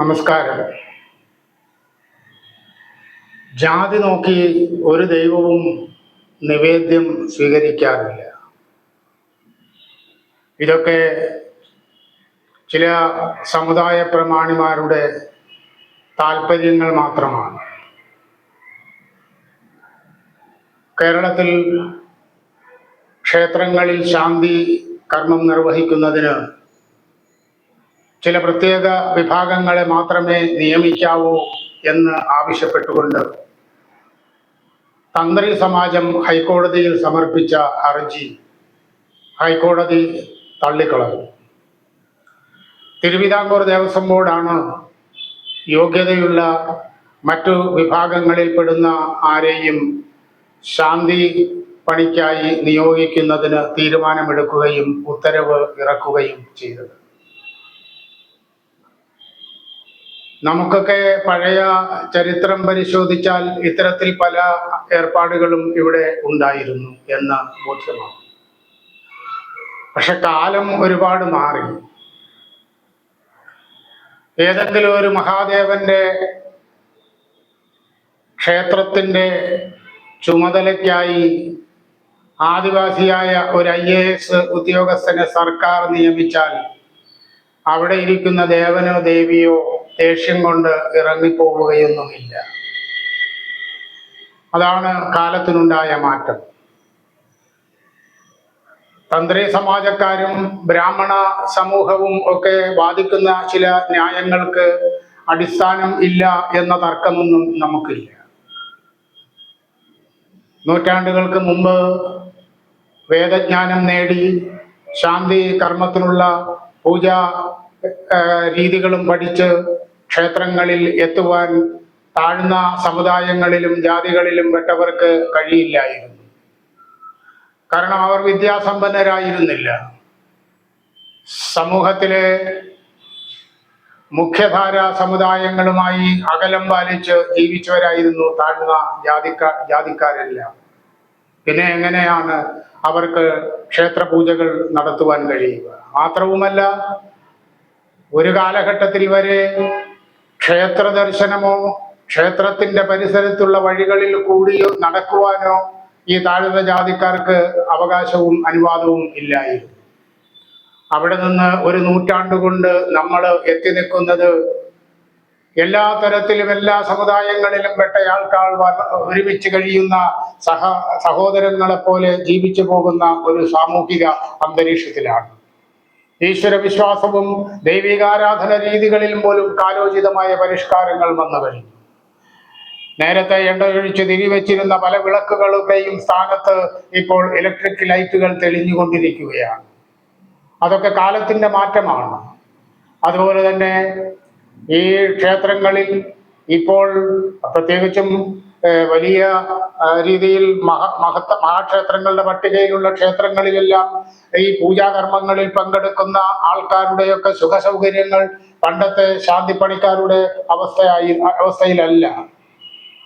നമസ്കാരം. ജാതി നോക്കി ഒരു ദൈവവും നിവേദ്യം സ്വീകരിക്കാറില്ല. ഇതൊക്കെ ചില സമുദായ പ്രമാണിമാരുടെ താല്പര്യങ്ങൾ മാത്രമാണ്. കേരളത്തിൽ ക്ഷേത്രങ്ങളിൽ ശാന്തി കർമ്മം നിർവഹിക്കുന്നതിന് ചില പ്രത്യേക വിഭാഗങ്ങളെ മാത്രമേ നിയമിക്കാവൂ എന്ന് ആവശ്യപ്പെട്ടുകൊണ്ട് തന്ത്രി സമാജം ഹൈക്കോടതിയിൽ സമർപ്പിച്ച ഹർജി ഹൈക്കോടതി തള്ളിക്കളഞ്ഞു. തിരുവിതാംകൂർ ദേവസ്വം ബോർഡാണ് യോഗ്യതയുള്ള മറ്റു വിഭാഗങ്ങളിൽ വിഭാഗങ്ങളിൽപ്പെടുന്ന ആരെയും ശാന്തി പണിക്കായി നിയോഗിക്കുന്നതിന് തീരുമാനമെടുക്കുകയും ഉത്തരവ് ഇറക്കുകയും ചെയ്തത്. നമുക്കൊക്കെ പഴയ ചരിത്രം പരിശോധിച്ചാൽ ഇത്തരത്തിൽ പല ഏർപ്പാടുകളും ഇവിടെ ഉണ്ടായിരുന്നു എന്ന ബോധ്യമാണ്. പക്ഷെ കാലം ഒരുപാട് മാറി. ഏതെങ്കിലും ഒരു മഹാദേവന്റെ ക്ഷേത്രത്തിന്റെ ചുമതലയ്ക്കായി ആദിവാസിയായ ഒരു ഐ എ എസ് ഉദ്യോഗസ്ഥനെ സർക്കാർ നിയമിച്ചാൽ അവിടെ ഇരിക്കുന്ന ദേവനോ ദേവിയോ ദേഷ്യം കൊണ്ട് ഇറങ്ങിപ്പോവുകയൊന്നുമില്ല. അതാണ് കാലത്തിനുണ്ടായ മാറ്റം. തന്ത്രി സമാജക്കാരും ബ്രാഹ്മണ സമൂഹവും ഒക്കെ വാദിക്കുന്ന ചില ന്യായങ്ങൾക്ക് അടിസ്ഥാനം ഇല്ല എന്ന തർക്കമൊന്നും നമുക്കില്ല. നൂറ്റാണ്ടുകൾക്ക് മുമ്പ് വേദജ്ഞാനം നേടി ശാന്തി കർമ്മത്തിനുള്ള പൂജാ രീതികളും പഠിച്ച് ക്ഷേത്രങ്ങളിൽ എത്തുവാൻ താഴ്ന്ന സമുദായങ്ങളിലും ജാതികളിലും പെട്ടവർക്ക് കഴിയില്ലായിരുന്നു. കാരണം അവർ വിദ്യാസമ്പന്നരായിരുന്നില്ല. സമൂഹത്തിലെ മുഖ്യധാര സമുദായങ്ങളുമായി അകലം പാലിച്ച് ജീവിച്ചവരായിരുന്നു താഴ്ന്ന ജാതിക്കാർ ജാതിക്കാരെല്ലാം. പിന്നെ എങ്ങനെയാണ് അവർക്ക് ക്ഷേത്ര പൂജകൾ നടത്തുവാൻ കഴിയുക? മാത്രവുമല്ല ഒരു കാലഘട്ടത്തിൽ വരെ ക്ഷേത്ര ദർശനമോ ക്ഷേത്രത്തിന്റെ പരിസരത്തുള്ള വഴികളിൽ കൂടിയോ നടക്കുവാനോ ഈ താഴ്ന്ന ജാതിക്കാർക്ക് അവകാശവും അനുവാദവും ഇല്ലായിരുന്നു. അവിടെ നിന്ന് ഒരു നൂറ്റാണ്ടുകൊണ്ട് നമ്മൾ എത്തി നിൽക്കുന്നത് എല്ലാ തരത്തിലും എല്ലാ സമുദായങ്ങളിലും പെട്ട ആൾക്കാർ ഒരുമിച്ച് കഴിയുന്ന സഹ സഹോദരങ്ങളെ പോലെ ജീവിച്ചു പോകുന്ന ഒരു സാമൂഹിക അന്തരീക്ഷത്തിലാണ്. ഈശ്വര വിശ്വാസവും ദൈവികാരാധന രീതികളിൽ പോലും കാലോചിതമായ പരിഷ്കാരങ്ങൾ വന്നു കഴിഞ്ഞു നേരത്തെ എണ്ണയൊഴിച്ച് തിരിവെച്ചിരുന്ന പല വിളക്കുകളുടെയും സ്ഥാനത്ത് ഇപ്പോൾ ഇലക്ട്രിക് ലൈറ്റുകൾ തെളിഞ്ഞുകൊണ്ടിരിക്കുകയാണ്. അതൊക്കെ കാലത്തിന്റെ മാറ്റമാണ്. അതുപോലെ തന്നെ ഈ ക്ഷേത്രങ്ങളിൽ ഇപ്പോൾ പ്രത്യേകിച്ചും വലിയ രീതിയിൽ മഹ മഹത്ത മഹാക്ഷേത്രങ്ങളുടെ പട്ടികയിലുള്ള ക്ഷേത്രങ്ങളിലെല്ലാം ഈ പൂജാകർമ്മങ്ങളിൽ പങ്കെടുക്കുന്ന ആൾക്കാരുടെയൊക്കെ സുഖ സൗകര്യങ്ങൾ പണ്ടത്തെ ശാന്തിപ്പണിക്കാരുടെ അവസ്ഥയായി അവസ്ഥയിലല്ല.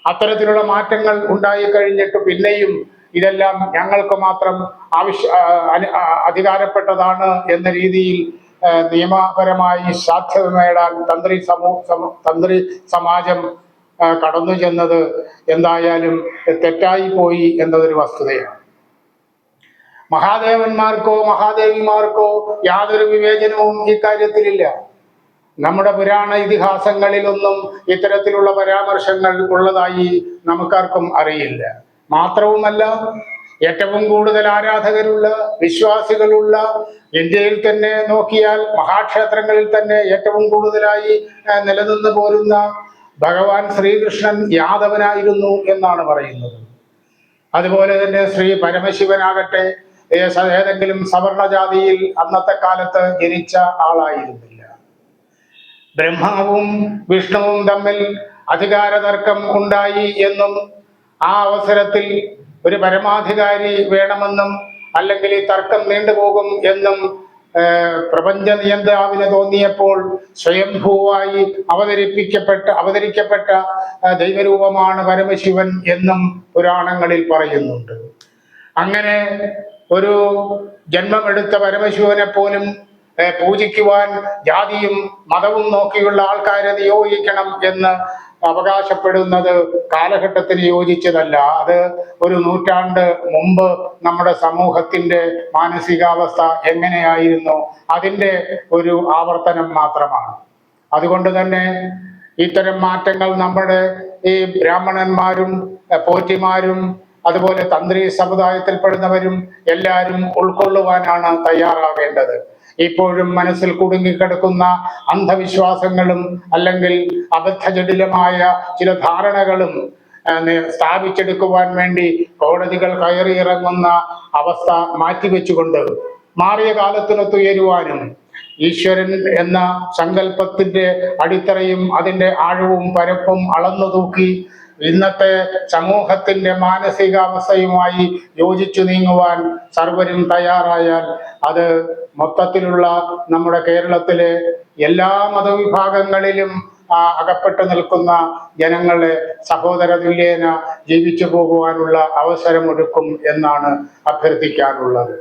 അത്തരത്തിലുള്ള മാറ്റങ്ങൾ ഉണ്ടായി കഴിഞ്ഞിട്ട് പിന്നെയും ഇതെല്ലാം ഞങ്ങൾക്ക് മാത്രം ആവശ്യ അധികാരപ്പെട്ടതാണ് എന്ന രീതിയിൽ നിയമപരമായി സാധ്യത നേടാൻ തന്ത്രി സമൂഹ തന്ത്രി സമാജം കടന്നു ചെന്നത് എന്തായാലും തെറ്റായി പോയി എന്നതൊരു വസ്തുതയാണ്. മഹാദേവന്മാർക്കോ മഹാദേവിമാർക്കോ യാതൊരു വിവേചനവും ഇക്കാര്യത്തിലില്ല നമ്മുടെ പുരാണ ഇതിഹാസങ്ങളിലൊന്നും ഇത്തരത്തിലുള്ള പരാമർശങ്ങൾ ഉള്ളതായി നമുക്കാർക്കും അറിയില്ല. മാത്രവുമല്ല ഏറ്റവും കൂടുതൽ ആരാധകരുള്ള വിശ്വാസികളുള്ള ഇന്ത്യയിൽ തന്നെ നോക്കിയാൽ മഹാക്ഷേത്രങ്ങളിൽ തന്നെ ഏറ്റവും കൂടുതലായി നിലനിന്ന് പോരുന്ന ഭഗവാൻ ശ്രീകൃഷ്ണൻ യാദവനായിരുന്നു എന്നാണ് പറയുന്നത്. അതുപോലെ തന്നെ ശ്രീ പരമശിവനാകട്ടെ ഏതെങ്കിലും സവർണജാതിയിൽ അന്നത്തെ കാലത്ത് ജനിച്ച ആളായിരുന്നില്ല. ബ്രഹ്മാവും വിഷ്ണുവും തമ്മിൽ അധികാര തർക്കം ഉണ്ടായി എന്നും ആ അവസരത്തിൽ ഒരു പരമാധികാരി വേണമെന്നും അല്ലെങ്കിൽ ഈ തർക്കം നീണ്ടുപോകും എന്നും പ്രപഞ്ച നിയന്താവിന് തോന്നിയപ്പോൾ സ്വയംഭൂവായി അവതരിപ്പിക്കപ്പെട്ട അവതരിക്കപ്പെട്ട ദൈവരൂപമാണ് പരമശിവൻ എന്നും പുരാണങ്ങളിൽ പറയുന്നുണ്ട്. അങ്ങനെ ഒരു ജന്മമെടുത്ത പരമശിവനെ പോലും പൂജിക്കുവാൻ ജാതിയും മതവും നോക്കിയുള്ള ആൾക്കാരെ നിയോഗിക്കണം എന്ന് അവകാശപ്പെടുന്നത് കാലഘട്ടത്തിന് യോജിച്ചതല്ല. അത് ഒരു നൂറ്റാണ്ട് മുമ്പ് നമ്മുടെ സമൂഹത്തിന്റെ മാനസികാവസ്ഥ എങ്ങനെയായിരുന്നു? അതിന്റെ ഒരു ആവർത്തനം മാത്രമാണ്. അതുകൊണ്ട് തന്നെ ഇത്തരം മാറ്റങ്ങൾ നമ്മുടെ ഈ ബ്രാഹ്മണന്മാരും പോറ്റിമാരും അതുപോലെ തന്ത്രി സമുദായത്തിൽപ്പെടുന്നവരും എല്ലാവരും ഉൾക്കൊള്ളുവാനാണ് തയ്യാറാവേണ്ടത്. ഇപ്പോഴും മനസ്സിൽ കുടുങ്ങിക്കിടക്കുന്ന അന്ധവിശ്വാസങ്ങളും അല്ലെങ്കിൽ അബദ്ധജടിലമായ ചില ധാരണകളും സ്ഥാപിച്ചെടുക്കുവാൻ വേണ്ടി കോടതികൾ കയറിയിറങ്ങുന്ന അവസ്ഥ മാറ്റിവെച്ചുകൊണ്ട് മാറിയ കാലത്തിനൊത്തുയരുവാനും ഈശ്വരൻ എന്ന സങ്കല്പത്തിന്റെ അടിത്തറയും അതിന്റെ ആഴവും പരപ്പും അളന്നു തൂക്കി ഇന്നത്തെ സമൂഹത്തിന്റെ മാനസികാവസ്ഥയുമായി യോജിച്ചു നീങ്ങുവാൻ സർവരും തയ്യാറായാൽ അത് മൊത്തത്തിലുള്ള നമ്മുടെ കേരളത്തിലെ എല്ലാ മതവിഭാഗങ്ങളിലും ആ, അകപ്പെട്ടു നിൽക്കുന്ന ജനങ്ങളെ സഹോദര തുല്യേന ജീവിച്ചു പോകുവാനുള്ള അവസരമൊരുക്കും എന്നാണ് അഭ്യർത്ഥിക്കാനുള്ളത്.